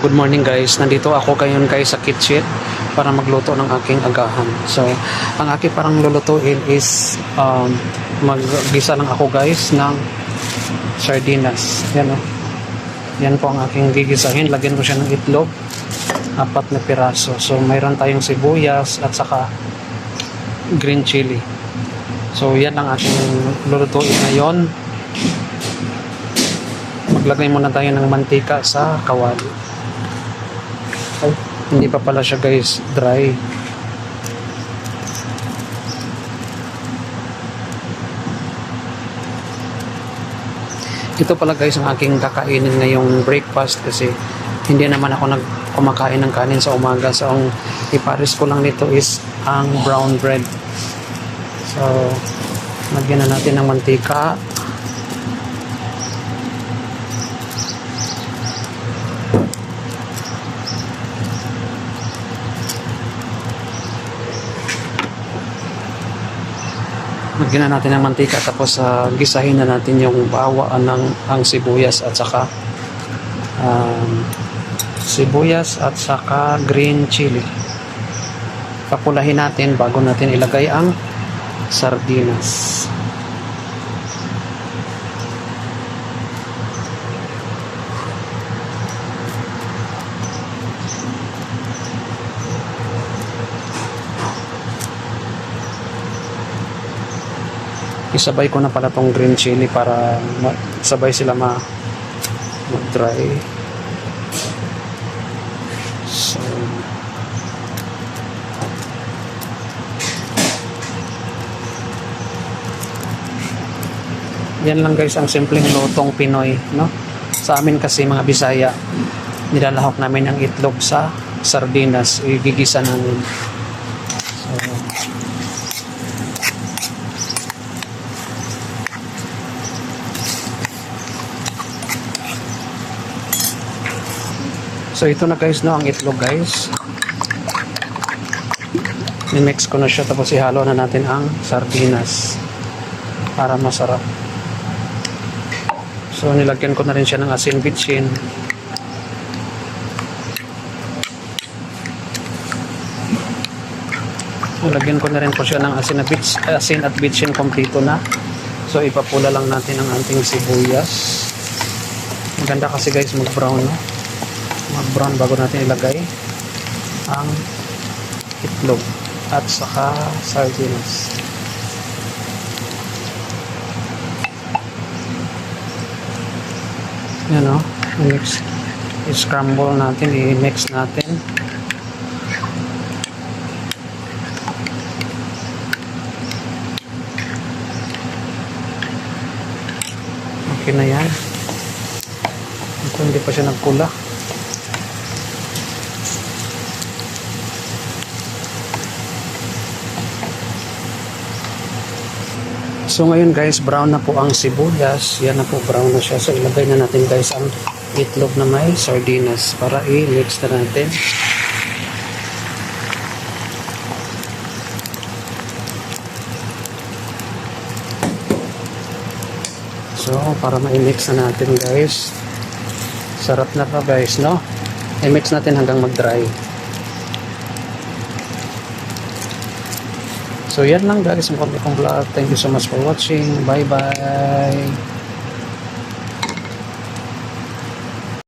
Good morning guys. Nandito ako ngayon guys sa kitchen para magluto ng aking agahan. So, ang aking parang lulutuin is um, maggisa lang ako guys ng sardinas. Yan o. Yan po ang aking gigisahin. Lagyan ko siya ng itlog. Apat na piraso. So, mayroon tayong sibuyas at saka green chili. So, yan ang aking lulutuin ngayon. Maglagay muna tayo ng mantika sa kawali. Hindi pa pala siya guys dry. Ito pala guys ang aking kakainin ngayong breakfast kasi hindi naman ako nag kumakain ng kanin sa umaga. So ang ipares ko lang nito is ang brown bread. So lagyan na natin ng mantika. Lagyan na natin ng mantika tapos uh, gisahin na natin yung bawaan ng ang sibuyas at saka um, sibuyas at saka green chili. Papulahin natin bago natin ilagay ang sardinas. Isabay ko na pala tong green chili para sabay sila ma mag-dry. So yan lang guys ang simpleng lutong Pinoy no? Sa amin kasi mga Bisaya nilalahok namin ang itlog sa sardinas igigisa namin. So So ito na guys no ang itlog guys. Ni-mix ko na siya tapos ihalo na natin ang sardinas para masarap. So nilagyan ko na rin siya ng asin bitchin. Nilagyan ko na rin po siya ng asin, na bits, asin at bitchin kompleto na. So ipapula lang natin ang ating sibuyas. Maganda kasi guys mag-brown no mag-brown bago natin ilagay ang itlog at saka sardinas. Yan o. mix I-scramble natin. I-mix natin. Okay na yan. Ito hindi pa siya nagpula. So ngayon guys, brown na po ang sibuyas. Yan na po, brown na siya. So ilagay na natin guys ang itlog na may sardinas para i-mix na natin. So para ma-mix na natin guys. Sarap na pa guys, no? I-mix natin hanggang mag-dry. So yan lang guys ang konti kong vlog. Thank you so much for watching. Bye bye.